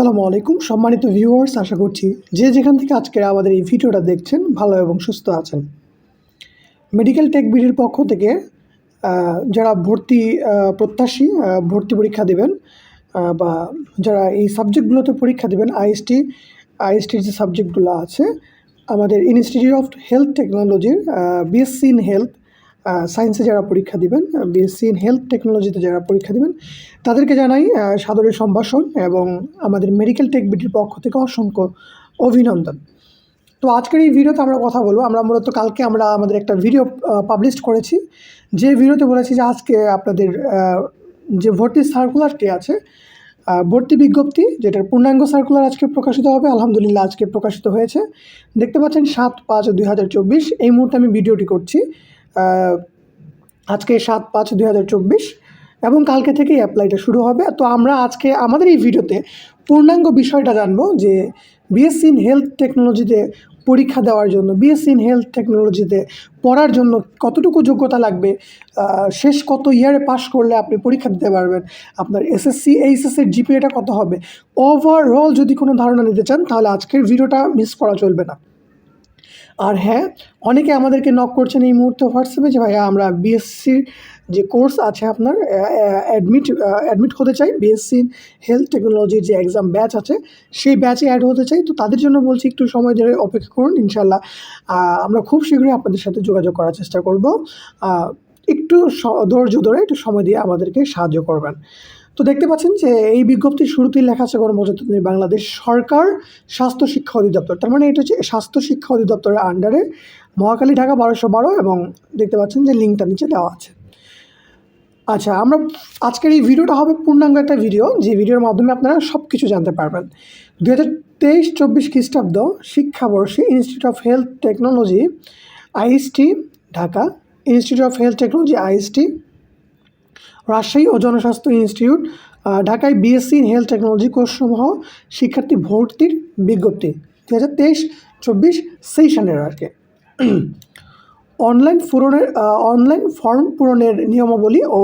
আসসালামু আলাইকুম, সম্মানিত ভিউয়ার্স আশা করছি যে যেখান থেকে আজকে আমাদের এই ভিডিওটা দেখছেন, ভালো এবং সুস্থ আছেন। মেডিকেল টেক বিডির পক্ষ থেকে যারা ভর্তি প্রত্যাশী ভর্তি পরীক্ষা দেবেন বা যারা এই সাবজেক্টগুলোতে পরীক্ষা দেবেন আইএসটি আইএসটির যে সাবজেক্টগুলো আছে, আমাদের ইনস্টিটিউট অফ হেলথ টেকনোলজির বিএসসি ইন হেলথ সায়েন্সে যারা পরীক্ষা দিবেন বিএসসি ইন হেলথ টেকনোলজিতে যারা পরীক্ষা দিবেন, তাদেরকে জানাই সাদরের সম্ভাষণ এবং আমাদের মেডিকেল টেক বিটির পক্ষ থেকে অসংখ্য অভিনন্দন। তো আজকের এই ভিডিওতে আমরা কথা বলব। আমরা মূলত কালকে আমরা আমাদের একটা ভিডিও পাবলিশ করেছি। যে ভিডিওতে বলেছি যে আজকে আপনাদের যে ভর্তি সার্কুলারটি আছে ভর্তি বিজ্ঞপ্তি, যেটার পূর্ণাঙ্গ সার্কুলার আজকে প্রকাশিত হবে, আলহামদুলিল্লাহ আজকে প্রকাশিত হয়েছে। দেখতে পাচ্ছেন সাত পাঁচ দুই এই মুহূর্তে আমি ভিডিওটি করছি। আজকে সাত পাঁচ দুই হাজার চব্বিশ এবং কালকে থেকেই অ্যাপ্লাইটা শুরু হবে। তো আমরা আজকে আমাদের এই ভিডিওতে পূর্ণাঙ্গ বিষয়টা জানব যে বিএসসি ইন হেলথ টেকনোলজিতে পরীক্ষা দেওয়ার জন্য বিএসসি ইন হেলথ টেকনোলজিতে পড়ার জন্য কতটুকু যোগ্যতা লাগবে শেষ কত ইয়ারে পাশ করলে আপনি পরীক্ষা দিতে পারবেন, আপনার এসএসসি এইচএসের জিপিএটা কত হবে? ওভারঅল যদি কোনো ধারণা নিতে চান তাহলে আজকের ভিডিওটা মিস করা চলবে না। আর হ্যাঁ অনেকে আমাদেরকে নক করছেন এই মুহূর্তে হোয়াটসঅ্যাপে যে, ভাইয়া, আমরা বিএসসির যে কোর্স আছে আপনার অ্যাডমিট অ্যাডমিট হতে চাই বিএসসি হেলথ টেকনোলজির যে এক্সাম ব্যাচ আছে, সেই ব্যাচে অ্যাড হতে চাই। তো তাদের জন্য বলছি, একটু সময় ধরে অপেক্ষা করুন ইনশাল্লাহ আমরা খুব শীঘ্রই আপনাদের সাথে যোগাযোগ করার চেষ্টা করব। একটু ধৈর্য ধরে একটু সময় দিয়ে আমাদেরকে সাহায্য করবেন। তো দেখতে পাচ্ছেন যে এই বিজ্ঞপ্তির শুরুতেই লেখা আছে গণপ্রজাতন্ত্রী বাংলাদেশ সরকার স্বাস্থ্য শিক্ষা অধিদপ্তর। তার মানে এটা হচ্ছে স্বাস্থ্য শিক্ষা অধিদপ্তরের আন্ডারে মহাকালী ঢাকা বারোশো বারো এবং দেখতে পাচ্ছেন যে লিঙ্কটা নিচে দেওয়া আছে। আচ্ছা আমরা আজকের এই ভিডিওটা হবে পূর্ণাঙ্গ একটা ভিডিও, যে ভিডিওর মাধ্যমে আপনারা সব কিছু জানতে পারবেন। দু হাজার তেইশ চব্বিশ খ্রিস্টাব্দ শিক্ষাবর্ষে institute of health technology IST Dhaka. Institute of health technology IST Rajshahi ও জনস্বাস্থ্য ইনস্টিটিউট ঢাকায় বিএসসি ইন হেলথ টেকনোলজি কোর্সসমূহ শিক্ষার্থী ভর্তির বিজ্ঞপ্তি। দু হাজার তেইশ, চব্বিশ সেশনের আর কি। অনলাইন পূরণের অনলাইন ফর্ম পূরণের নিয়মাবলী ও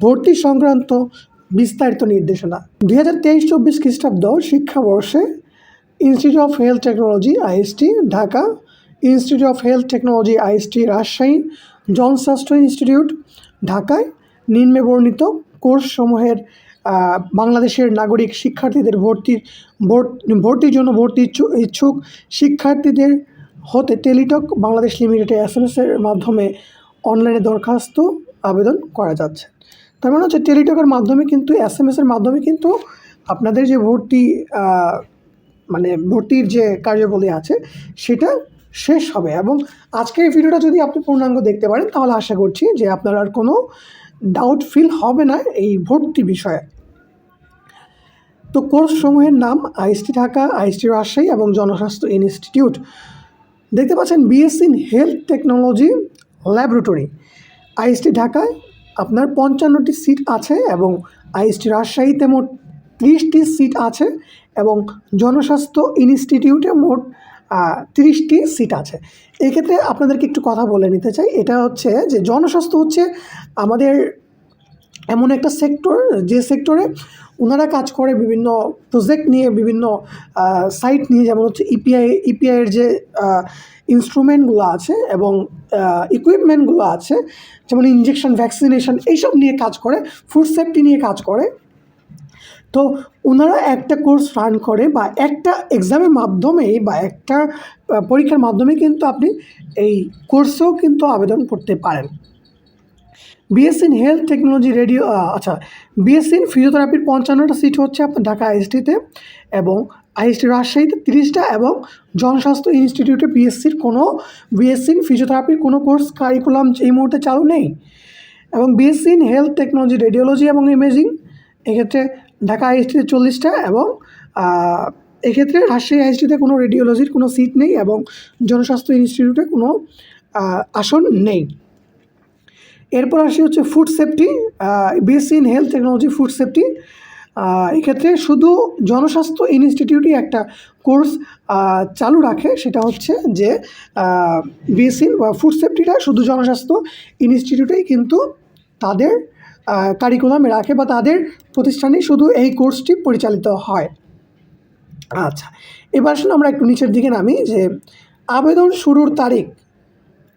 ভর্তি সংক্রান্ত বিস্তারিত নির্দেশনা। দুই হাজার তেইশ, চব্বিশ খ্রিস্টাব্দ শিক্ষাবর্ষে institute of health technology IST Dhaka institute of health technology IST Rajshahi, জনস্বাস্থ্য ইনস্টিটিউট, ঢাকায় নিম্নে বর্ণিত কোর্সসমূহের বাংলাদেশের নাগরিক শিক্ষার্থীদের ভর্তির ভর্ত- ভর্তির জন্য ভর্তি ইচ্ছু, ইচ্ছুক শিক্ষার্থীদের হতে টেলিটক বাংলাদেশ লিমিটেডে এস এম এর মাধ্যমে অনলাইনে দরখাস্ত আবেদন করা যাচ্ছে। তার মানে হচ্ছে টেলিটকের মাধ্যমে কিন্তু, এস এম এর মাধ্যমে কিন্তু আপনাদের যে ভর্তি মানে ভর্তির যে কার্যাবলী আছে, সেটা শেষ হবে। এবং আজকের ভিডিওটা যদি আপনি পূর্ণাঙ্গ দেখতে পারেন, তাহলে আশা করছি যে আপনার আর কোনো ডাউট ফিল হবে না এই ভর্তি বিষয়ে। তো কোর্স সমূহের নাম আইএসটি ঢাকা, আইএসটি রাজশাহী এবং জনস্বাস্থ্য ইনস্টিটিউট। দেখতে পাচ্ছেন BSc in health technology laboratory IST ঢাকায় আপনার পঞ্চান্নটি সিট আছে এবং আইএসটি রাজশাহীতে মোট ত্রিশটি সিট আছে এবং জনস্বাস্থ্য ইনস্টিটিউটে মোট তিরিশটি সিট আছে। এক্ষেত্রে আপনাদেরকে একটু কথা বলে নিতে চাই। এটা হচ্ছে যে, জনস্বাস্থ্য হচ্ছে আমাদের এমন একটা সেক্টর যে সেক্টরে ওনারা কাজ করে বিভিন্ন প্রজেক্ট নিয়ে, বিভিন্ন সাইট নিয়ে, যেমন হচ্ছে E ইপিআই ইপিআইয়ের যে ইনস্ট্রুমেন্টগুলো আছে এবং ইকুইপমেন্টগুলো আছে, যেমন ইঞ্জেকশন ভ্যাকসিনেশন এইসব নিয়ে কাজ করে ফুড সেফটি নিয়ে কাজ করে। তো ওনারা একটা কোর্স রান করে বা একটা এক্সামের মাধ্যমে বা একটা পরীক্ষার মাধ্যমে কিন্তু আপনি এই কোর্সেও কিন্তু আবেদন করতে পারেন। BSc in health technology radio আচ্ছা বিএসসি ইন ফিজিওথেরাপির পঞ্চান্নটা সিট হচ্ছে আপনার ঢাকা আইএসটিতে এবং আইএসটি রাজশাহীতে তিরিশটা এবং জনস্বাস্থ্য ইনস্টিটিউটে বিএসসির কোনো বিএসসি ইন ফিজিওথেরাপির কোনো কোর্স কারিকুলাম এই মুহূর্তে চালু নেই। এবং BSc in health technology radiology এবং ইমেজিং এক্ষেত্রে ঢাকা আইএসটিতে চল্লিশটা এবং এক্ষেত্রে রাজশাহী আইএসটিতে কোনো রেডিওলজির কোনো সিট নেই এবং জনস্বাস্থ্য ইনস্টিটিউটে কোনো আসন নেই। এরপর আসি হচ্ছে food safety BSc in health technology food safety এক্ষেত্রে শুধু জনস্বাস্থ্য ইনস্টিটিউটই একটা কোর্স চালু রাখে, সেটা হচ্ছে যে বিএসসি বা ফুড সেফটিটা শুধু জনস্বাস্থ্য ইনস্টিটিউটেই কিন্তু তাদের কারিকুলামে রাখে বা তাদের প্রতিষ্ঠানে শুধু এই কোর্সটি পরিচালিত হয়। আচ্ছা এবার আসলে আমরা একটু নিচের দিকে নামি যে আবেদন শুরুর তারিখ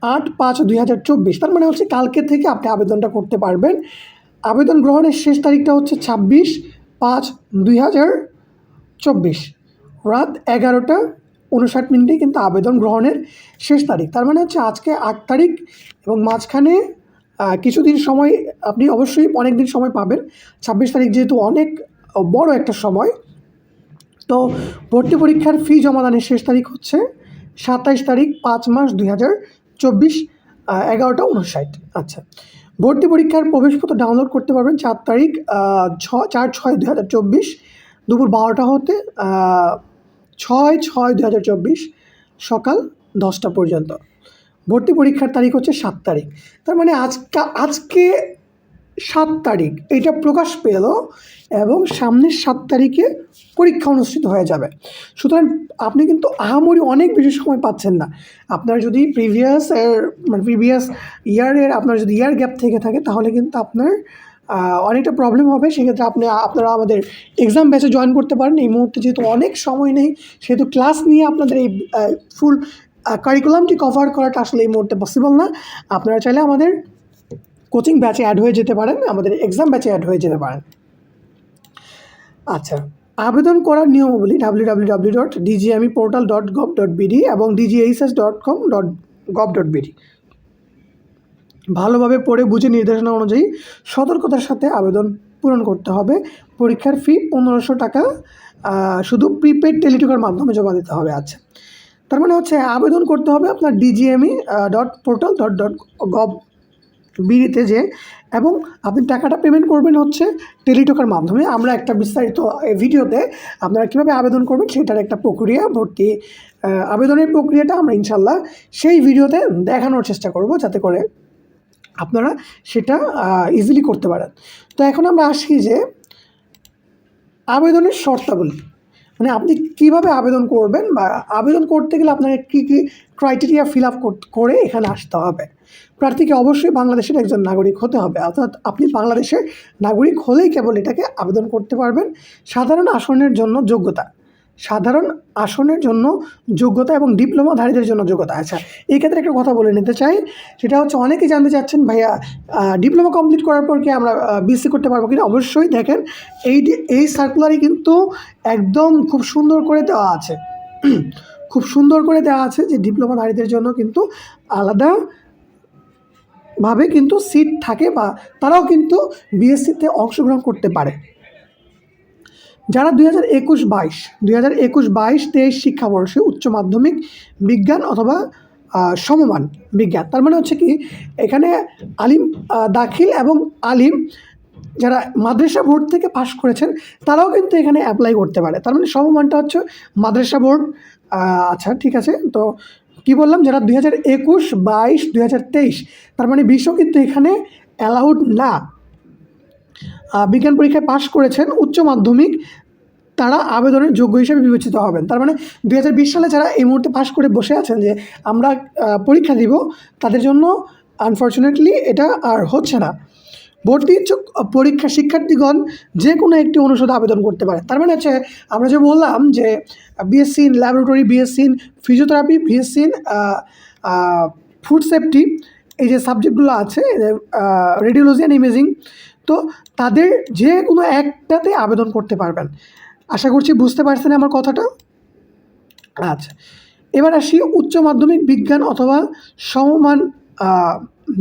আট পাঁচ দুই হাজার চব্বিশ, তার মানে হচ্ছে কালকে থেকে আপনি আবেদনটা করতে পারবেন। আবেদন গ্রহণের শেষ তারিখটা হচ্ছে ছাব্বিশ পাঁচ দুই হাজার চব্বিশ, রাত এগারোটা উনষাট মিনিটে কিন্তু আবেদন গ্রহণের শেষ তারিখ, তার মানে হচ্ছে আজকে আট তারিখ এবং মাঝখানে কিছুদিন সময়, আপনি অবশ্যই অনেক দিন সময় পাবেন। ছাব্বিশ তারিখ যেহেতু অনেক বড় একটা সময়, তো ভর্তি পরীক্ষার ফি জমাদানের শেষ তারিখ হচ্ছে সাতাইশ তারিখ পাঁচ মাস দুই হাজার চব্বিশ এগারোটা উনষাট। আচ্ছা ভর্তি পরীক্ষার প্রবেশপত্র ডাউনলোড করতে পারবেন চার তারিখ ছ, চার ছয় দুই হাজার চব্বিশ, দুপুর বারোটা হতে ছয় ছয় দুই হাজার চব্বিশ, সকাল দশটা পর্যন্ত। ভর্তি পরীক্ষার তারিখ হচ্ছে সাত তারিখ। তার মানে আজকে আজকে সাত তারিখ, এটা প্রকাশ পেল এবং সামনের সাত তারিখে পরীক্ষা অনুষ্ঠিত হয়ে যাবে। সুতরাং আপনি কিন্তু আহামরি অনেক বেশি সময় পাচ্ছেন না। আপনার যদি প্রিভিয়াস মানে প্রিভিয়াস ইয়ারের আপনার যদি ইয়ার গ্যাপ থেকে থাকে, তাহলে কিন্তু আপনার অনেকটা প্রবলেম হবে। সেক্ষেত্রে আপনি, আপনারা আমাদের এক্সাম ব্যাচে জয়েন করতে পারেন। এই মুহূর্তে যেহেতু অনেক সময় নেই, সেহেতু ক্লাস নিয়ে আপনাদের এই ফুল কারিকুলামটি কভার করাটা আসলে এই মুহূর্তে পসিবল না। আপনারা চাইলে আমাদের কোচিং ব্যাচে অ্যাড হয়ে যেতে পারেন, আমাদের এক্সাম ব্যাচে অ্যাড হয়ে যেতে পারেন। আচ্ছা আবেদন করার নিয়মাবলী W W W dot DGME portal dot gov dot BD এবং DGHS dot com dot gov dot BD ভালোভাবে পড়ে বুঝে নির্দেশনা অনুযায়ী সতর্কতার সাথে আবেদন পূরণ করতে হবে। পরীক্ষার ফি পনেরোশো টাকা শুধু প্রিপেড টেলিটকের মাধ্যমে জমা দিতে হবে। আচ্ছা তার মানে হচ্ছে আবেদন করতে হবে আপনার DGME dot portal dot dot gov বিডিতে যে, এবং আপনি টাকাটা পেমেন্ট করবেন হচ্ছে টেলিটকের মাধ্যমে। আমরা একটা বিস্তারিত ভিডিওতে আপনারা কীভাবে আবেদন করবেন সেটার একটা প্রক্রিয়া, ভর্তি আবেদনের প্রক্রিয়াটা আমরা ইনশাল্লাহ সেই ভিডিওতে দেখানোর চেষ্টা করব যাতে করে আপনারা সেটা ইজিলি করতে পারেন। তো এখন আমরা আসি যে আবেদনের শর্তাবলী। মানে আপনি কীভাবে আবেদন করবেন বা আবেদন করতে গেলে আপনাকে কী কী ক্রাইটেরিয়া ফিল আপ করে এখানে আসতে হবে। প্রার্থীকে অবশ্যই বাংলাদেশের একজন নাগরিক হতে হবে। অর্থাৎ আপনি বাংলাদেশের নাগরিক হলেই কেবল এটাকে আবেদন করতে পারবেন। সাধারণ আসনের জন্য যোগ্যতা। সাধারণ আসনের জন্য যোগ্যতা এবং ডিপ্লোমাধারীদের জন্য যোগ্যতা। আচ্ছা এই ক্ষেত্রে একটা কথা বলে নিতে চাই, সেটা হচ্ছে অনেকেই জানতে চাচ্ছেন, ভাইয়া ডিপ্লোমা কমপ্লিট করার পর কি আমরা বিএসসি করতে পারব কিনা? অবশ্যই দেখেন, এই এই সার্কুলারই কিন্তু একদম খুব সুন্দর করে দেওয়া আছে। খুব সুন্দর করে দেওয়া আছে যে ডিপ্লোমাধারীদের জন্য কিন্তু আলাদা ভাবে কিন্তু সিট থাকে বা তারাও কিন্তু বিএসসিতে অংশগ্রহণ করতে পারে। যারা দুই হাজার একুশ বাইশ, দুই হাজার একুশ বাইশ তেইশ শিক্ষাবর্ষে উচ্চ মাধ্যমিক বিজ্ঞান অথবা সমমান বিজ্ঞান। তার মানে হচ্ছে কি, এখানে আলিম দাখিল এবং আলিম যারা মাদ্রাসা বোর্ড থেকে পাশ করেছেন, তারাও কিন্তু এখানে অ্যাপ্লাই করতে পারে। তার মানে সমমানটা হচ্ছে মাদ্রাসা বোর্ড। আচ্ছা ঠিক আছে। তো কি বললাম? যারা দুই হাজার একুশ বাইশ, দুই হাজার তেইশ, তার মানে বিশ্বও কিন্তু এখানে অ্যালাউড না। বিজ্ঞান পরীক্ষায় পাশ করেছেন উচ্চ মাধ্যমিক, তারা আবেদনের যোগ্য হিসেবে বিবেচিত হবেন। তার মানে দু হাজার বিশ সালে যারা এই মুহূর্তে পাশ করে বসে আছেন যে আমরা পরীক্ষা দিব, তাদের জন্য আনফর্চুনেটলি এটা আর হচ্ছে না। ভর্তি ইচ্ছুক পরীক্ষা শিক্ষার্থীগণ যে কোনো একটি অনুষদে আবেদন করতে পারে। তার মানে হচ্ছে আমরা যে বললাম যে BSc in laboratory BSc in physiotherapy BSc in food safety এই যে সাবজেক্টগুলো আছে রেডিওলজি অ্যান্ড ইমেজিং তো তাদের যে কোনো একটাতে আবেদন করতে পারবেন। আশা করছি বুঝতে পারছেন আমার কথাটা? আচ্ছা এবার আসি উচ্চ মাধ্যমিক বিজ্ঞান অথবা সমমান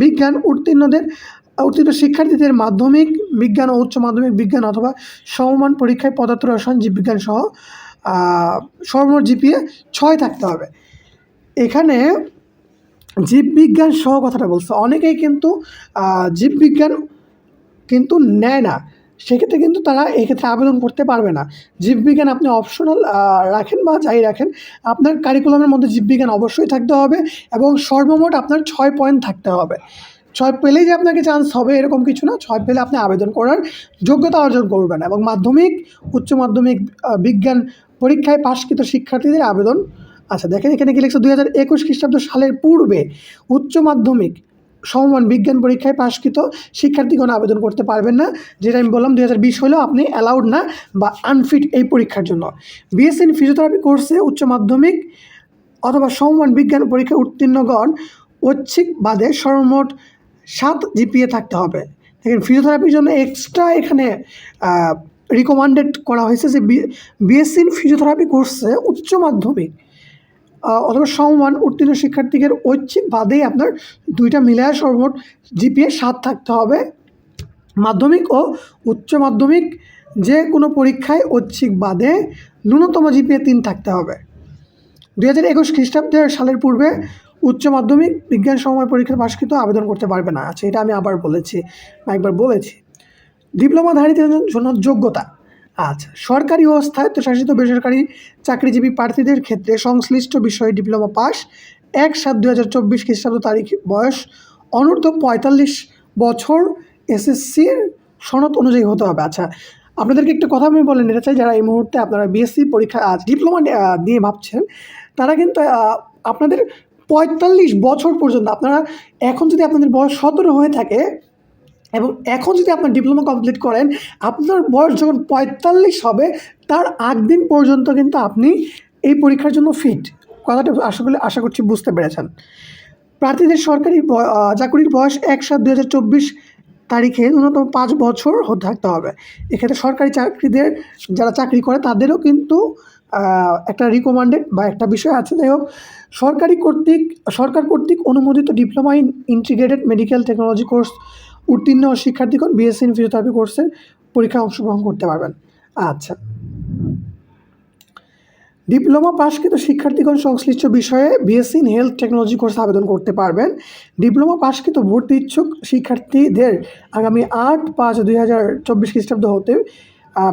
বিজ্ঞান উত্তীর্ণদের, উত্তীর্ণ শিক্ষার্থীদের মাধ্যমিক বিজ্ঞান ও উচ্চ মাধ্যমিক বিজ্ঞান অথবা সমমান পরীক্ষায় পদার্থ রসায়ন জীববিজ্ঞান সহ সর্বমোট জিপিএ ছয় থাকতে হবে। এখানে জীববিজ্ঞান সহ কথাটা বলছে। অনেকেই কিন্তু জীববিজ্ঞান কিন্তু নেয় না। সেক্ষেত্রে কিন্তু তারা এক্ষেত্রে আবেদন করতে পারবে না। জীববিজ্ঞান আপনি অপশনাল রাখেন বা যাই রাখেন, আপনার কারিকুলামের মধ্যে জীববিজ্ঞান অবশ্যই থাকতে হবে এবং সর্বমোট আপনার ছয় পয়েন্ট থাকতে হবে। ছয় পেলেই যে আপনাকে চান্স হবে এরকম কিছু না, ছয় পেলে আপনি আবেদন করার যোগ্যতা অর্জন করবেন এবং মাধ্যমিক, উচ্চ মাধ্যমিক বিজ্ঞান পরীক্ষায় পাশকৃত শিক্ষার্থীদের আবেদন আচ্ছা দেখেন এখানে কি লিখছে? দুই হাজার একুশ খ্রিস্টাব্দ সালের পূর্বে উচ্চ মাধ্যমিক সমমান বিজ্ঞান পরীক্ষায় পাশকৃত শিক্ষার্থীগণ আবেদন করতে পারবেন না। যেটা আমি বললাম, দুই হাজার বিশ হলেও আপনি অ্যালাউড না বা আনফিট এই পরীক্ষার জন্য। বিএসসি ফিজিওথেরাপি কোর্সে উচ্চ মাধ্যমিক অথবা সমমান বিজ্ঞান পরীক্ষায় উত্তীর্ণগণ ঐচ্ছিক বাদে সর্বমোট সাত জিপিএ থাকতে হবে। দেখেন ফিজিওথেরাপির জন্য এক্সট্রা এখানে রিকমান্ডেড করা হয়েছে যে বিএসসি ফিজিওথেরাপি কোর্সে উচ্চ মাধ্যমিক অথবা সমমান উত্তীর্ণ শিক্ষার্থীদের ঐচ্ছিক বাদেই আপনার দুইটা মিলায় সর্বমোট জিপিএ সাত থাকতে হবে। মাধ্যমিক ও উচ্চ মাধ্যমিক যে কোনো পরীক্ষায় ঐচ্ছিক বাদে ন্যূনতম জিপিএ তিন থাকতে হবে। দুই হাজার একুশ খ্রিস্টাব্দের সালের পূর্বে উচ্চ মাধ্যমিক বিজ্ঞান সময় পরীক্ষার পাশকৃত আবেদন করতে পারবে না। আচ্ছা এটা আমি আবার বলেছি, একবার বলেছি। ডিপ্লোমাধারীদের জন্য যোগ্যতা। আচ্ছা সরকারি ও স্বায়ত্তশাসিত বেসরকারি চাকরিজীবী প্রার্থীদের ক্ষেত্রে সংশ্লিষ্ট বিষয়ে ডিপ্লোমা পাস, এক সাত দু হাজার চব্বিশ খ্রিস্টাব্দ তারিখ বয়স অনূর্ধ্ব পঁয়তাল্লিশ বছর এসএসসির সনদ অনুযায়ী হতে হবে। আচ্ছা আপনাদেরকে একটা কথা আমি বলে নিতে চাই, যারা এই মুহূর্তে আপনারা বিএসসি পরীক্ষা ডিপ্লোমা নিয়ে ভাবছেন, তারা কিন্তু আপনাদের পঁয়তাল্লিশ বছর পর্যন্ত, আপনারা এখন যদি আপনাদের বয়স সতেরো হয়ে থাকে এবং এখন যদি আপনার ডিপ্লোমা কমপ্লিট করেন, আপনার বয়স যখন পঁয়তাল্লিশ হবে, তার আগ দিন পর্যন্ত কিন্তু আপনি এই পরীক্ষার জন্য ফিট কথাটা আশা করি, আশা করছি বুঝতে পেরেছেন। প্রার্থীদের সরকারি চাকুরির বয়স এক সাত দু হাজার চব্বিশ তারিখে ন্যূনতম পাঁচ বছর হতে থাকতে হবে। এক্ষেত্রে সরকারি চাকরিদের যারা চাকরি করে, তাদেরও কিন্তু একটা রিকমান্ডেড বা একটা বিষয় আছে। যাই হোক, সরকারি কর্তৃক, সরকার কর্তৃক অনুমোদিত diploma in integrated medical technology course উত্তীর্ণ শিক্ষার্থীগণ বিএসসি ফিজিওথেরাপি কোর্সের পরীক্ষায় অংশগ্রহণ করতে পারবেন। আচ্ছা। ডিপ্লোমা পাশকৃত শিক্ষার্থীগণ সংশ্লিষ্ট বিষয়ে বিএসসি ইন হেলথ টেকনোলজি কোর্সে আবেদন করতে পারবেন। ডিপ্লোমা পাশকৃত ভর্তি ইচ্ছুক শিক্ষার্থীদের আগামী আট পাঁচ দুই হাজার চব্বিশ খ্রিস্টাব্দ হতে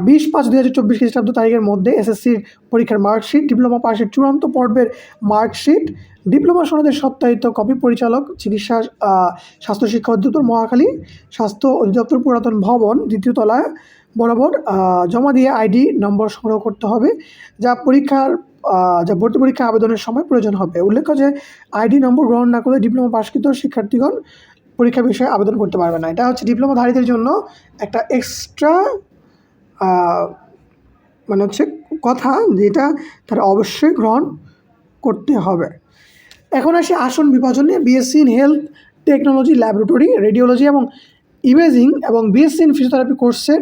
বিশ পাঁচ দুই হাজার চব্বিশ খ্রিস্টাব্দ তারিখের মধ্যে এসএসসির পরীক্ষার মার্কশিট, ডিপ্লোমা পাশের চূড়ান্ত পর্বের মার্কশিট, ডিপ্লোমা সনদের সত্যায়িত কপি পরিচালক, চিকিৎসা স্বাস্থ্য শিক্ষা অধিদপ্তর মহাখালী, স্বাস্থ্য অধিদপ্তর পুরাতন ভবন, দ্বিতীয় তলায় বরাবর জমা দিয়ে আইডি নম্বর সংগ্রহ করতে হবে, যা পরীক্ষার যা ভর্তি পরীক্ষা আবেদনের সময় প্রয়োজন হবে। উল্লেখ্য যে, আইডি নম্বর গ্রহণ না করলে ডিপ্লোমা পাশকৃত শিক্ষার্থীগণ পরীক্ষা বিষয়ে আবেদন করতে পারবে না। এটা হচ্ছে ডিপ্লোমাধারীদের জন্য একটা এক্সট্রা মানে হচ্ছে কথা যেটা তারা অবশ্যই গ্রহণ করতে হবে। এখন আসি আসন বিভাজনে BSc in health technology laboratory radiology এবং ইমেজিং এবং বিএসসি ইন ফিজিওথেরাপি কোর্সের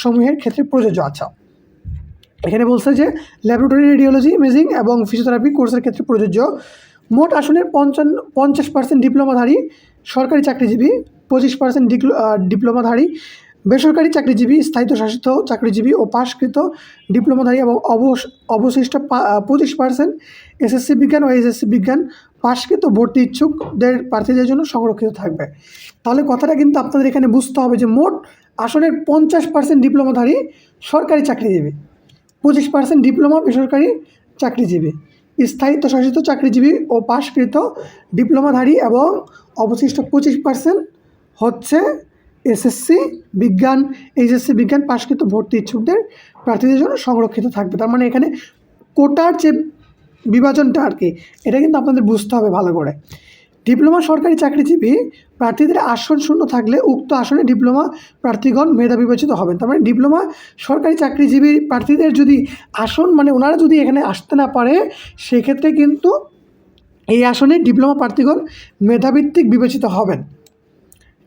সমূহের ক্ষেত্রে প্রযোজ্য। আচ্ছা এখানে বলছে যে ল্যাবরেটরি রেডিওলজি ইমেজিং এবং ফিজিওথেরাপি কোর্সের ক্ষেত্রে প্রযোজ্য। মোট আসনের পঞ্চান্ন, পঞ্চাশ পার্সেন্ট ডিপ্লোমাধারী সরকারি চাকরিজীবী, পঁচিশ পার্সেন্ট ডিপ্লোমাধারী বেসরকারি চাকরিজীবী, স্থায়িত্বশাসিত চাকরিজীবী ও পাশকৃত ডিপ্লোমাধারী এবং অবশ, অবশিষ্ট পঁচিশ পার্সেন্ট এসএসসি বিজ্ঞান ও এসএসসি বিজ্ঞান পাশকৃত ভর্তি ইচ্ছুকদের প্রার্থীদের জন্য সংরক্ষিত থাকবে। তাহলে কথাটা কিন্তু আপনাদের এখানে বুঝতে হবে যে মোট আসনের পঞ্চাশ পার্সেন্ট ডিপ্লোমাধারী সরকারি চাকরিজীবী, পঁচিশ পার্সেন্ট ডিপ্লোমা বেসরকারি চাকরিজীবী, স্থায়িত্বশাসিত চাকরিজীবী ও পাশকৃত ডিপ্লোমাধারী এবং অবশিষ্ট পঁচিশ পার্সেন্ট হচ্ছে এসএসসি বিজ্ঞান, এইচএসসি বিজ্ঞান পাশকৃত ভর্তি ইচ্ছুকদের প্রার্থীদের জন্য সংরক্ষিত থাকবে। তার মানে এখানে কোটার যে বিভাজনটা আর কি, এটা কিন্তু আপনাদের বুঝতে হবে ভালো করে। ডিপ্লোমা সরকারি চাকরিজীবী প্রার্থীদের আসন শূন্য থাকলে উক্ত আসনে ডিপ্লোমা প্রার্থীগণ মেধা বিবেচিত হবেন। তার মানে ডিপ্লোমা সরকারি চাকরিজীবী প্রার্থীদের যদি আসন মানে ওনারা যদি এখানে আসতে না পারে, সেক্ষেত্রে কিন্তু এই আসনে ডিপ্লোমা প্রার্থীগণ মেধাভিত্তিক বিবেচিত হবেন।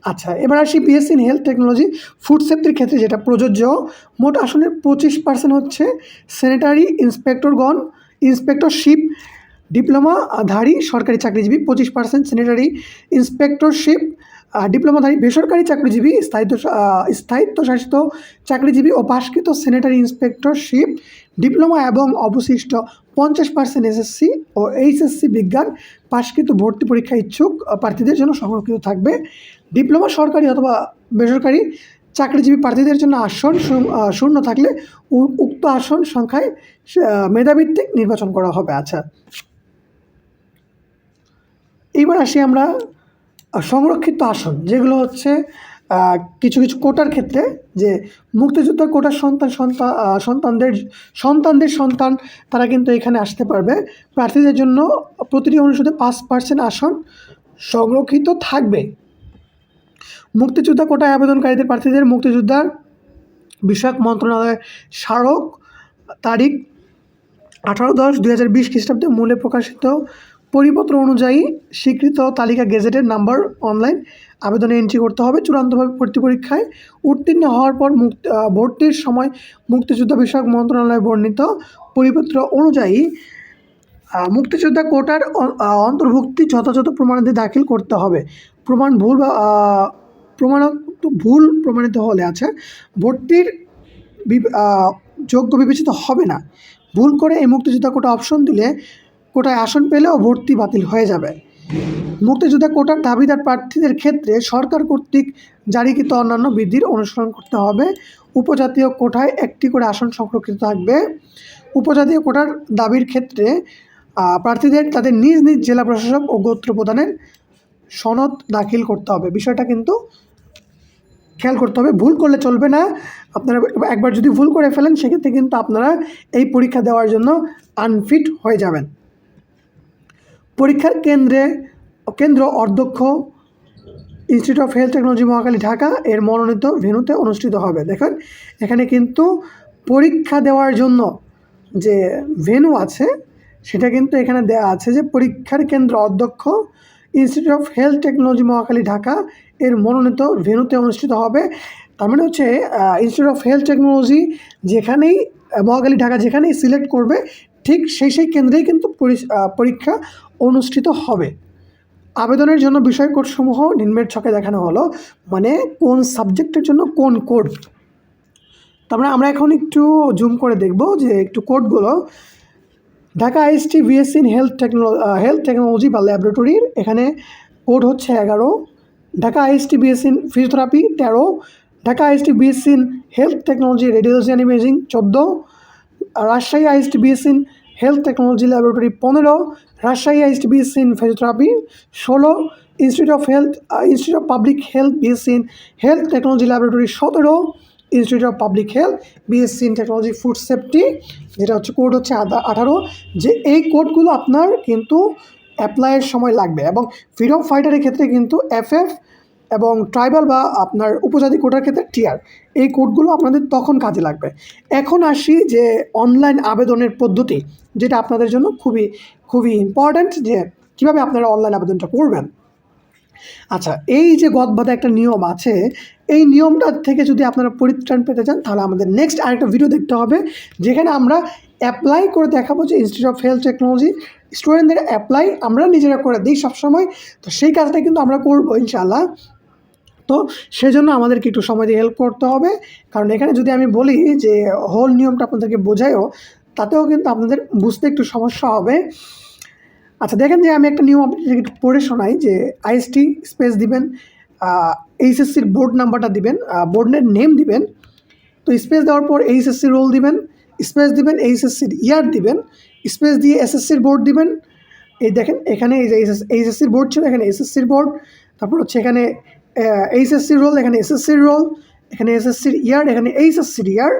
আচ্ছা এবার আসি BSc in health technology food সেফটির ক্ষেত্রে যেটা প্রযোজ্য, মোট আসনের পঁচিশ পার্সেন্ট হচ্ছে স্যানিটারি ইন্সপেক্টরগণ ইন্সপেক্টরশিপ ডিপ্লোমাধারী সরকারি চাকরিজীবী, পঁচিশ পার্সেন্ট স্যানিটারি ইন্সপেক্টরশিপ ডিপ্লোমাধারী বেসরকারি চাকরিজীবী, স্থায়িত্ব স্থায়িত্বশাসিত চাকরিজীবী ও পাশকৃত স্যানিটারি ইন্সপেক্টরশিপ ডিপ্লোমা এবং অবশিষ্ট পঞ্চাশ পার্সেন্ট এসএসসি ও এইচএসসি বিজ্ঞান পাশকৃত ভর্তি পরীক্ষা ইচ্ছুক প্রার্থীদের জন্য সংরক্ষিত থাকবে। ডিপ্লোমা সরকারি অথবা বেসরকারি চাকরিজীবী প্রার্থীদের জন্য আসন শূন্য- থাকলে উক্ত আসন সংখ্যায় মেধাভিত্তিক নির্বাচন করা হবে। আচ্ছা। এইবার আসি আমরা সংরক্ষিত আসন, যেগুলো হচ্ছে কিছু কিছু কোটার ক্ষেত্রে, যে মুক্তিযোদ্ধার কোটার সন্তান সন্তান সন্তানদের সন্তানদের সন্তান, তারা কিন্তু এখানে আসতে পারবে। প্রার্থীদের জন্য প্রতিটি অনুষদে পাঁচ পার্সেন্ট আসন সংরক্ষিত থাকবে। মুক্তিযোদ্ধা কোটায় আবেদনকারীদের প্রার্থীদের মুক্তিযোদ্ধার বিষয়ক মন্ত্রণালয়ের স্মারক তারিখ আঠারো দশ দুই হাজার বিশ খ্রিস্টাব্দে মূলে প্রকাশিত পরিপত্র অনুযায়ী স্বীকৃত তালিকা গেজেটের নাম্বার অনলাইন আবেদনে এন্ট্রি করতে হবে। চূড়ান্তভাবে ভর্তি পরীক্ষায় উত্তীর্ণ হওয়ার পর মুক্তি ভর্তির সময় মুক্তিযোদ্ধা বিষয়ক মন্ত্রণালয়ে বর্ণিত পরিপত্র অনুযায়ী মুক্তিযোদ্ধা কোটার অন্তর্ভুক্তি যথাযথ প্রমাণাদি দাখিল করতে হবে। প্রমাণ ভুল বা আহ, প্রমাণত ভুল প্রমাণিত হলে আছে। ভর্তির যোগ্য বিবেচিত হবে না। ভুল করে এই মুক্তিযোদ্ধা কোটা অপশন দিলে কোটায় আসন পেলেও ভর্তি বাতিল হয়ে যাবে। মুক্তিযোদ্ধা কোটার দাবিদার প্রার্থীদের ক্ষেত্রে সরকার কর্তৃক জারিকৃত অন্যান্য বিধির অনুসরণ করতে হবে। উপজাতীয় কোটায় একটি করে আসন সংরক্ষিত থাকবে। উপজাতীয় কোটার দাবির ক্ষেত্রে প্রার্থীদের তাদের নিজ নিজ জেলা প্রশাসক ও গোত্র প্রদানের সনদ দাখিল করতে হবে। বিষয়টা কিন্তু খেয়াল করতে হবে। ভুল করলে চলবে না। আপনারা একবার যদি ভুল করে ফেলেন, সেক্ষেত্রে কিন্তু আপনারা এই পরীক্ষা দেওয়ার জন্য আনফিট হয়ে যাবেন। পরীক্ষার কেন্দ্রে, কেন্দ্র অধ্যক্ষ institute of health technology Mohakhali Dhaka এর মনোনীত ভেনুতে অনুষ্ঠিত হবে। দেখেন, এখানে কিন্তু পরীক্ষা দেওয়ার জন্য যে ভেন্যু আছে, সেটা কিন্তু এখানে দেওয়া আছে যে পরীক্ষার কেন্দ্র অধ্যক্ষ institute of health technology Mohakhali Dhaka এর মনোনীত ভেন্যুতে অনুষ্ঠিত হবে। তার মানে হচ্ছে ইনস্টিটিউট অফ হেলথ টেকনোলজি যেখানেই আহ, মহাখালী ঢাকা যেখানেই সিলেক্ট করবে ঠিক সেই সেই কেন্দ্রেই কিন্তু পরি- পরীক্ষা অনুষ্ঠিত হবে। আবেদনের জন্য বিষয় কোডসমূহ নিম্নের ছকে দেখানো হলো মানে কোন সাবজেক্টের জন্য কোন কোড। তারপরে আমরা এখন একটু জুম করে দেখব যে একটু কোডগুলো। Dhaka IST BSc in health technology health technology বা ল্যাবরেটরির এখানে কোড হচ্ছে এগারো Dhaka IST BSc in physiotherapy তেরো, Dhaka IST BSc in health technology radiology and imaging চোদ্দ, Rajshahi IST BSc in health technology laboratory পনেরো, Rajshahi IST BSc in physiotherapy ষোলো, institute of health institute of public health BSc in health technology laboratory সতেরো, institute of public health BSc in technology food safety, যেটা হচ্ছে code হচ্ছে আদা- আঠারো, যে এই কোডগুলো আপনার কিন্তু অ্যাপ্লাইয়ের সময় লাগবে এবং ফ্রিডম ফাইটারের ক্ষেত্রে কিন্তু এফএফ এবং ট্রাইবাল বা আপনার উপজাতি কোটার ক্ষেত্রে টিআর এই কোডগুলো আপনাদের তখন কাজে লাগবে। এখন আসি যে অনলাইন আবেদনের পদ্ধতি যেটা আপনাদের জন্য খুবই খুবই ইম্পর্ট্যান্ট যে কীভাবে আপনারা অনলাইন আবেদনটা করবেন। আচ্ছা এই যে গদবাধা একটা নিয়ম আছে, এই নিয়মটা থেকে যদি আপনারা পরিত্রাণ পেতে চান, তাহলে আমাদের নেক্সট আরেকটা ভিডিও দেখতে হবে, যেখানে আমরা অ্যাপ্লাই করে দেখাবো যে ইনস্টিটিউট অফ হেলথ টেকনোলজি স্টুডেন্টদের অ্যাপ্লাই আমরা নিজেরা করে দিই সবসময়। তো সেই কাজটা কিন্তু আমরা করব ইনশাআল্লাহ। তো সেজন্য আমাদেরকে একটু সময় দিয়ে হেল্প করতে হবে। কারণ এখানে যদি আমি বলি যে হোল নিয়মটা আপনাদেরকে বোঝায়ও, তাতেও কিন্তু আপনাদের বুঝতে একটু সমস্যা হবে। আচ্ছা দেখেন যে আমি একটা নিয়ম আপনাদেরকে একটু পড়ে শোনাই যে আইএসটি স্পেস দিবেন এইচএসসির বোর্ড নাম্বারটা দিবেন বোর্ডের নেম দিবেন। তো স্পেস দেওয়ার পর এইচএসসি রোল দিবেন। স্পেস দিবেন এইচএসসির ইয়ার দিবেন, স্পেস দিয়ে এসএসসির বোর্ড দিবেন। এই দেখেন, এখানে এই যে এইচএসসির বোর্ড ছিল, এখানে এসএসসির বোর্ড। তারপর হচ্ছে এখানে এইচএসসির রোল, এখানে এসএসসির রোল, এখানে এসএসসির ইয়ার, এখানে এইচএসসির ইয়ার।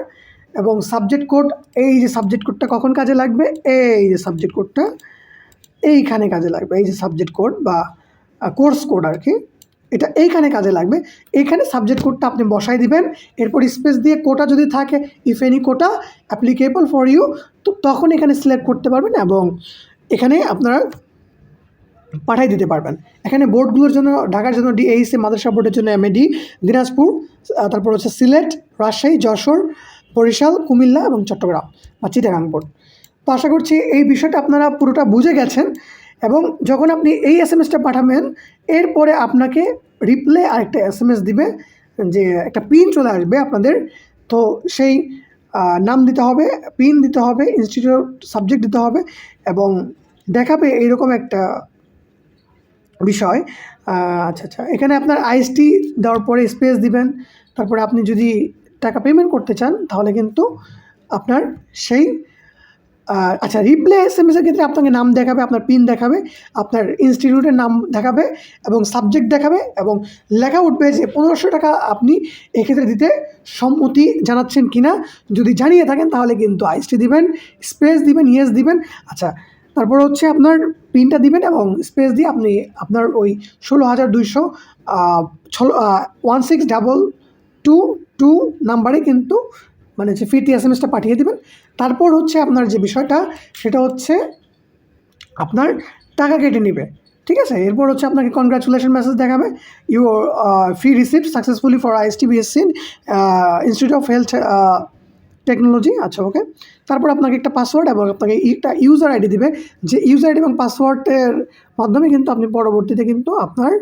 এবং সাবজেক্ট কোড, এই যে সাবজেক্ট কোডটা কখন কাজে লাগবে? এই যে সাবজেক্ট কোডটা এইখানে কাজে লাগবে, এই যে সাবজেক্ট কোড বা কোর্স কোড আর কি। এটা এইখানে কাজে লাগবে। এইখানে সাবজেক্ট কোডটা আপনি বসাই দিবেন। এরপর স্পেস দিয়ে কোটা যদি থাকে if any quota applicable for you তো তখন এখানে সিলেক্ট করতে পারবেন এবং এখানে আপনারা পাঠাই দিতে পারবেন। এখানে বোর্ডগুলোর জন্য, ঢাকার জন্য ডিএইসি মাদ্রাসা বোর্ডের জন্য এমএডি দিনাজপুর তারপর হচ্ছে সিলেট, রাজশাহী, যশোর, বরিশাল, কুমিল্লা এবং চট্টগ্রাম বা চিটাগাং বোর্ড তো আশা করছি এই বিষয়টা আপনারা পুরোটা বুঝে গেছেন। এবং যখন আপনি এই এস এম এসটা পাঠাবেন, এরপরে আপনাকে রিপ্লে আরেকটা এস এম এস দিবে, যে একটা পিন চলে আসবে আপনাদের। তো সেই নাম দিতে হবে পিন দিতে হবে ইনস্টিটিউট সাবজেক্ট দিতে হবে এবং দেখাবে এইরকম একটা বিষয়। আচ্ছা আচ্ছা এখানে আপনার আইএসটি দেওয়ার পরে স্পেস দিবেন। তারপরে আপনি যদি টাকা পেমেন্ট করতে চান, তাহলে কিন্তু আপনার সেই আহ, আচ্ছা রিপ্লে এস এম এসের ক্ষেত্রে আপনাকে নাম দেখাবে আপনার পিন দেখাবে আপনার ইনস্টিটিউটের নাম দেখাবে এবং সাবজেক্ট দেখাবে এবং লেখা উঠবে যে পনেরোশো টাকা আপনি এক্ষেত্রে দিতে সম্মতি জানাচ্ছেন কিনা যদি জানিয়ে থাকেন তাহলে কিন্তু আইসটি দিবেন স্পেস দিবেন ইয়েস দিবেন। আচ্ছা তারপর হচ্ছে আপনার পিনটা দিবেন এবং স্পেস দিয়ে আপনি আপনার ওই ষোলো হাজার দুইশো one six double two two নাম্বারে কিন্তু মানে হচ্ছে ফিরতি এস এম এসটা পাঠিয়ে দেবেন। তারপর হচ্ছে আপনার যে বিষয়টা, সেটা হচ্ছে আপনার টাকা কেটে নেবে। ঠিক আছে? এরপর হচ্ছে আপনাকে কনগ্রাচুলেশন মেসেজ দেখাবে। You fee receive successfully for IST BSc institute of health technology আচ্ছা ওকে তারপর আপনাকে একটা পাসওয়ার্ড এবং আপনাকে একটা ইউজার আইডি দিবে। যে ইউজার আইডি এবং পাসওয়ার্ডের মাধ্যমে কিন্তু আপনি পরবর্তীতে কিন্তু আপনার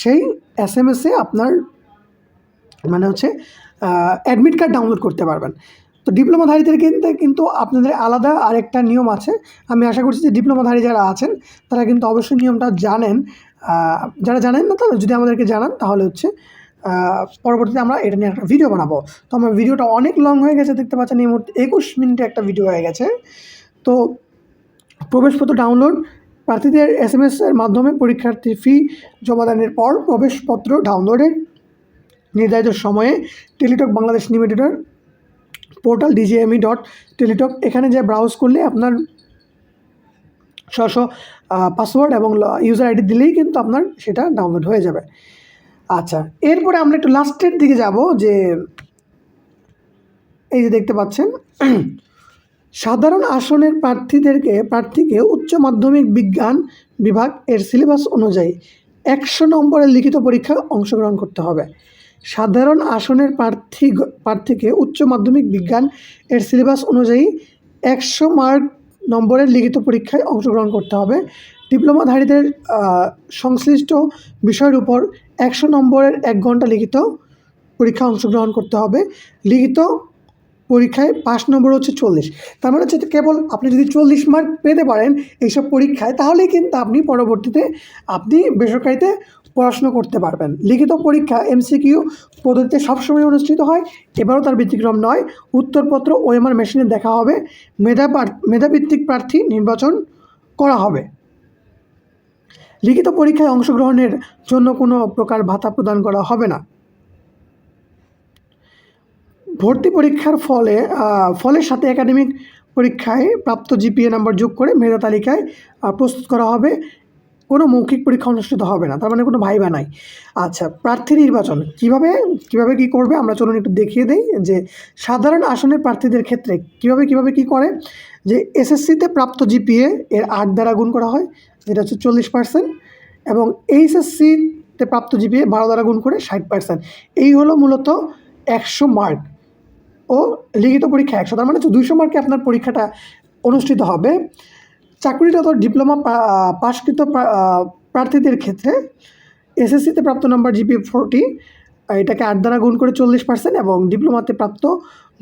সেই এস এম এসে আপনার মানে হচ্ছে অ্যাডমিট কার্ড ডাউনলোড করতে পারবেন। তো ডিপ্লোমাধারীদের কিন্তু কিন্তু আপনাদের আলাদা আরেকটা নিয়ম আছে। আমি আশা করছি যে ডিপ্লোমাধারী যারা আছেন, তারা কিন্তু অবশ্যই নিয়মটা জানেন। যারা জানেন না তাহলে যদি আমাদেরকে জানান, তাহলে হচ্ছে পরবর্তীতে আমরা এটা নিয়ে একটা ভিডিও বানাবো। তো আমার ভিডিওটা অনেক লং হয়ে গেছে, দেখতে পাচ্ছেন এই মুহূর্তে একুশ মিনিটে একটা ভিডিও হয়ে গেছে। তো প্রবেশপত্র ডাউনলোড প্রার্থীদের এস এম এর মাধ্যমে পরীক্ষার্থী ফি জমাদানের পর প্রবেশপত্র ডাউনলোডের নির্ধারিত সময়ে টেলিটক বাংলাদেশ লিমিটেডের পোর্টাল ডিজিএমই ডট টেলিটক, এখানে যে ব্রাউজ করলে আপনার স্ব পাসওয়ার্ড এবং ইউজার আইডি দিলেই কিন্তু আপনার সেটা ডাউনলোড হয়ে যাবে। আচ্ছা এরপরে আমরা একটু লাস্টের দিকে যাব, যে এই যে দেখতে পাচ্ছেন, সাধারণ আসনের প্রার্থীদেরকে, প্রার্থীকে উচ্চ মাধ্যমিক বিজ্ঞান বিভাগ এর সিলেবাস অনুযায়ী একশো নম্বরের লিখিত পরীক্ষায় অংশগ্রহণ করতে হবে। সাধারণ আসনের প্রার্থী প্রার্থীকে উচ্চ মাধ্যমিক বিজ্ঞান এর সিলেবাস অনুযায়ী একশো মার্ক নম্বরের লিখিত পরীক্ষায় অংশগ্রহণ করতে হবে। ডিপ্লোমাধারীদের সংশ্লিষ্ট বিষয়ের উপর একশো নম্বরের এক ঘণ্টা লিখিত পরীক্ষা অংশগ্রহণ করতে হবে। লিখিত পরীক্ষায় পাস নম্বর হচ্ছে চল্লিশ। তার মানে হচ্ছে কেবল আপনি যদি চল্লিশ মার্ক পেতে পারেন এইসব পরীক্ষায়, তাহলেই কিন্তু আপনি পরবর্তীতে আপনি বেসরকারিতে পড়াশোনা করতে পারবেন। লিখিত পরীক্ষা এমসিকিউ পদ্ধতিতে সবসময় অনুষ্ঠিত হয়, এবারও তার ব্যতিক্রম নয়। উত্তরপত্র ওএমআর মেশিনে দেখা হবে। মেধা মেধাভিত্তিক প্রার্থী নির্বাচন করা হবে। লিখিত পরীক্ষায় অংশগ্রহণের জন্য কোনো প্রকার ভাতা প্রদান করা হবে না। ভর্তি পরীক্ষার ফলে ফলের সাথে একাডেমিক পরীক্ষায় প্রাপ্ত জিপিএ নাম্বার যোগ করে মেধা তালিকায় প্রস্তুত করা হবে। কোনো মৌখিক পরীক্ষা অনুষ্ঠিত হবে না, তার মানে কোনো ভাইবা নাই। আচ্ছা প্রার্থী নির্বাচন, কীভাবে কীভাবে কি করবে? আমরা চলুন একটু দেখিয়ে দিই যে সাধারণ আসনের প্রার্থীদের ক্ষেত্রে কীভাবে কীভাবে কি করে? যে এসএসসিতে প্রাপ্ত জিপিএ এর আট দ্বারা গুণ করা হয়, যেটা হচ্ছে চল্লিশ পার্সেন্ট এবং এইচএসসিতে প্রাপ্ত জিপিএ বারো দ্বারা গুণ করে ষাট পার্সেন্ট এই হলো মূলত একশো মার্ক ও লিখিত পরীক্ষা একশো, তার মানে হচ্ছে দুইশো মার্কে আপনার পরীক্ষাটা অনুষ্ঠিত হবে। চাকরিরত ডিপ্লোমা পাশকৃত প্রার্থীদের ক্ষেত্রে এসএসসিতে প্রাপ্ত নম্বর জিপি ফোরটি এটাকে আট দ্বারা গুণ করে চল্লিশ পার্সেন্ট এবং ডিপ্লোমাতে প্রাপ্ত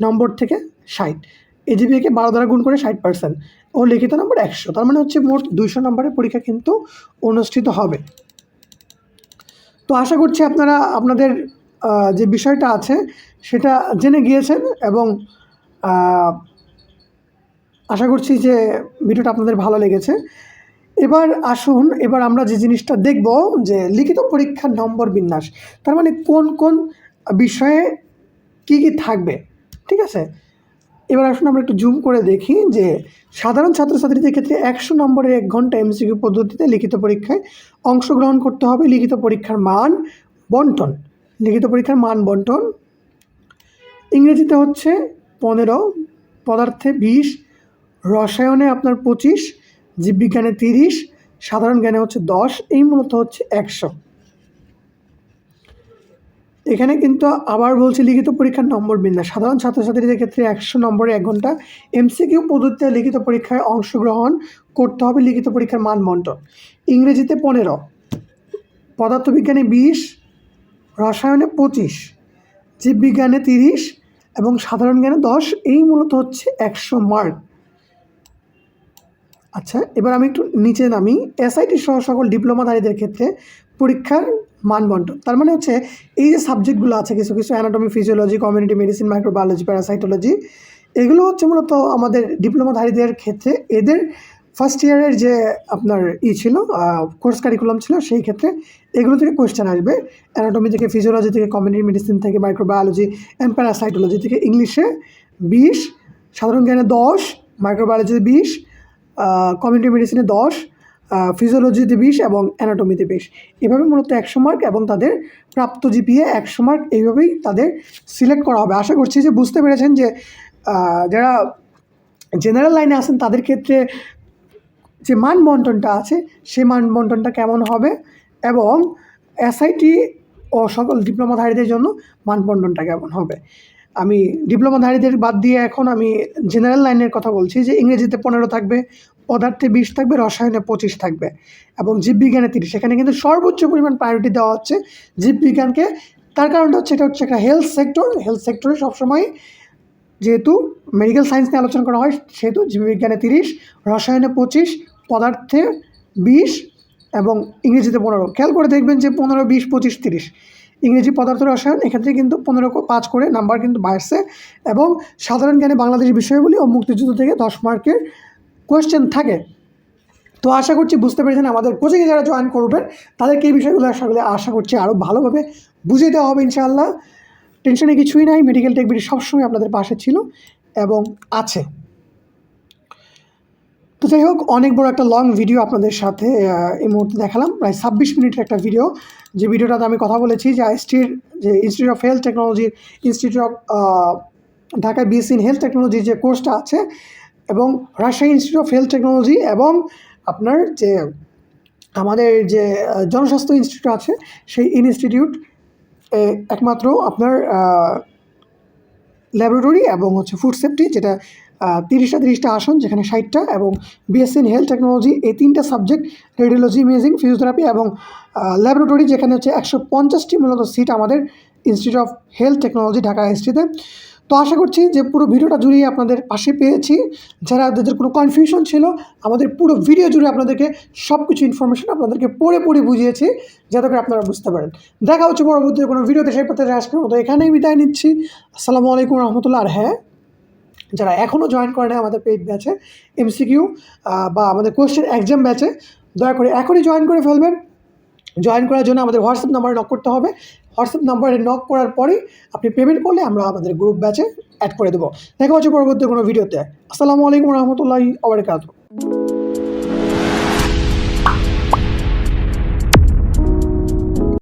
নম্বর থেকে ষাট। এজিপিএকে বারো দ্বারা গুণ করে ষাট পার্সেন্ট ও লিখিত নম্বর একশো। তার মানে হচ্ছে মোট দুইশো নম্বরের পরীক্ষা কিন্তু অনুষ্ঠিত হবে। তো আশা করছি আপনারা, আপনাদের যে বিষয়টা আছে, সেটা জেনে গিয়েছেন এবং আশা করছি যে ভিডিওটা আপনাদের ভালো লেগেছে। এবার আসুন, এবার আমরা যে জিনিসটা দেখব যে লিখিত পরীক্ষার নম্বর বিন্যাস, তার মানে কোন কোন বিষয়ে কি কি থাকবে, ঠিক আছে? এবার আসুন আমরা একটু জুম করে দেখি যে সাধারণ ছাত্রছাত্রীদের ক্ষেত্রে একশো নম্বরের এক ঘণ্টা এমসিকিউ পদ্ধতিতে লিখিত পরীক্ষায় অংশগ্রহণ করতে হবে। লিখিত পরীক্ষার মান বন্টন, লিখিত পরীক্ষার মান বন্টন। ইংরেজিতে হচ্ছে পনেরো, পদার্থে বিশ রসায়নে আপনার পঁচিশ, জীববিজ্ঞানে তিরিশ, সাধারণ জ্ঞানে হচ্ছে দশ, এই মূলত হচ্ছে একশো। এখানে কিন্তু আবার বলছি লিখিত পরীক্ষার নম্বর বিন্যাস। সাধারণ ছাত্রছাত্রীদের ক্ষেত্রে একশো নম্বরে এক ঘণ্টা, এমসিকিউ পদ্ধতিতে লিখিত পরীক্ষায় অংশগ্রহণ করতে হবে লিখিত পরীক্ষার মান বন্টন ইংরেজিতে পনেরো, পদার্থবিজ্ঞানে বিশ, রসায়নে পঁচিশ, জীববিজ্ঞানে তিরিশ এবং সাধারণ জ্ঞানে দশ, এই মূলত হচ্ছে একশো মার্ক। আচ্ছা এবার আমি একটু নিচে নামি। এসআইটি সহ সকল ডিপ্লোমাধারীদের ক্ষেত্রে পরীক্ষার মান তার মানে হচ্ছে এই যে সাবজেক্টগুলো আছে, কিছু কিছু anatomy physiology community medicine microbiology parasitology এগুলো হচ্ছে মূলত আমাদের ডিপ্লোমাধারীদের ক্ষেত্রে। এদের ফার্স্ট ইয়ারের যে আপনার ই ছিল কোর্স কারিকুলাম ছিল, সেই ক্ষেত্রে এগুলো থেকে কোয়েশ্চেন আসবে। অ্যানাটমি থেকে ফিজিওলজি থেকে কমিউনিটি মেডিসিন থেকে মাইক্রোবায়োলজি অ্যান্ড প্যারাসাইটোলজি থেকে ইংলিশে বিশ, সাধারণ জ্ঞানে দশ মাইক্রোবায়োলজিতে বিশ কমিউনিটি মেডিসিনে দশ ফিজিওলজিতে বিশ এবং অ্যানাটমিতে বিশ। এভাবে মূলত একশো মার্ক এবং তাদের প্রাপ্ত জিপিএ একশো মার্ক এইভাবেই তাদের সিলেক্ট করা হবে। আশা করছি যে বুঝতে পেরেছেন যে যারা জেনারেল লাইনে আছেন তাদের ক্ষেত্রে যে মান বন্টনটা আছে, সেই মান বন্টনটা কেমন হবে এবং এসআইটি ও সকল ডিপ্লোমাধারীদের জন্য মান বন্টনটা কেমন হবে। আমি ডিপ্লোমাধারীদের বাদ দিয়ে এখন আমি জেনারেল লাইনের কথা বলছি যে ইংরেজিতে পনেরো থাকবে, পদার্থে বিশ থাকবে, রসায়নে পঁচিশ থাকবে এবং জীববিজ্ঞানে তিরিশ। সেখানে কিন্তু সর্বোচ্চ পরিমাণ প্রায়োরিটি দেওয়া হচ্ছে জীববিজ্ঞানকে। তার কারণটা হচ্ছে এটা হচ্ছে একটা হেলথ সেক্টর হেলথ সেক্টরে সবসময় যেহেতু মেডিকেল সায়েন্স নিয়ে আলোচনা করা হয়, সেহেতু জীববিজ্ঞানে তিরিশ, রসায়নে পঁচিশ, পদার্থে বিশ এবং ইংরেজিতে পনেরো। খেয়াল করে দেখবেন যে পনেরো, বিশ, পঁচিশ, তিরিশ। ইংরেজি পদার্থ রসায়ন, এক্ষেত্রে কিন্তু পনেরো পাঁচ করে নাম্বার কিন্তু বাড়ছে এবং সাধারণ জ্ঞানে বাংলাদেশ বিষয়গুলি ও মুক্তিযুদ্ধ থেকে দশ মার্কের কোয়েশ্চেন থাকে। তো আশা করছি বুঝতে পেরেছেন আমাদের কোচিংয়ে যারা জয়েন করবেন, তাদেরকে এই বিষয়গুলো করি আশা করছি আরও ভালোভাবে বুঝিয়ে দেওয়া হবে ইনশাআল্লাহ। টেনশনে কিছুই নাই মেডিকেল টেকবিটি সবসময় আপনাদের পাশে ছিল এবং আছে। তো যাই হোক, অনেক বড় একটা লং ভিডিও আপনাদের সাথে এই মুহূর্তে দেখালাম, প্রায় ছাব্বিশ মিনিটের একটা ভিডিও যে ভিডিওটাতে আমি কথা বলেছি যে আইএসটির যে ইনস্টিটিউট অফ হেলথ টেকনোলজির ইনস্টিটিউট অফ ঢাকায় বিএসসি ইন হেলথ টেকনোলজির যে কোর্সটা আছে এবং Rajshahi institute of health technology এবং আপনার যে আমাদের যে জনস্বাস্থ্য ইনস্টিটিউট আছে, সেই ইনস্টিটিউট একমাত্র আপনার ল্যাবরেটরি এবং হচ্ছে ফুড সেফটি যেটা তিরিশটা তিরিশটা আসন, যেখানে ষাটটা এবং বিএসসি ইন হেলথ টেকনোলজি এই তিনটা সাবজেক্ট রেডিওলজি ইমেজিং ফিজিওথেরাপি এবং ল্যাবরেটরি যেখানে হচ্ছে একশো পঞ্চাশটি মূলত সিট আমাদের institute of health technology Dhaka এসটিতে তো। আশা করছি যে পুরো ভিডিওটা জুড়েই আপনাদের পাশে পেয়েছি। যারা যাদের কোনো কনফিউশন ছিল, আমাদের পুরো ভিডিও জুড়ে আপনাদেরকে সব কিছু ইনফরমেশন আপনাদেরকে পড়ে পড়ে বুঝিয়েছি, যাতে করে আপনারা বুঝতে পারেন। দেখা হচ্ছে পরবর্তী কোনো ভিডিওতে সেই পথে আজকের মতো এখানেই বিদায় নিচ্ছি। আসসালামু আলাইকুম রহমতুল্লাহ। আর হ্যাঁ যারা এখনও জয়েন করে নাই, আমাদের পেইড ব্যাচে এমসিকিউ বা আমাদের কোশ্চেন এক্সাম ব্যাচে দয়া করে এখনই জয়েন করে ফেলবেন। জয়েন করার জন্য আমাদের হোয়াটসঅ্যাপ নাম্বারে নক করতে হবে। হোয়াটসঅ্যাপ নাম্বারে নক করার পরেই আপনি পেমেন্ট করলে আমরা আমাদের গ্রুপ ব্যাচে অ্যাড করে দেবো। দেখা হচ্ছে পরবর্তী কোনো ভিডিওতে আসসালামু আলাইকুম রহমতুল্লাহি আবরকাত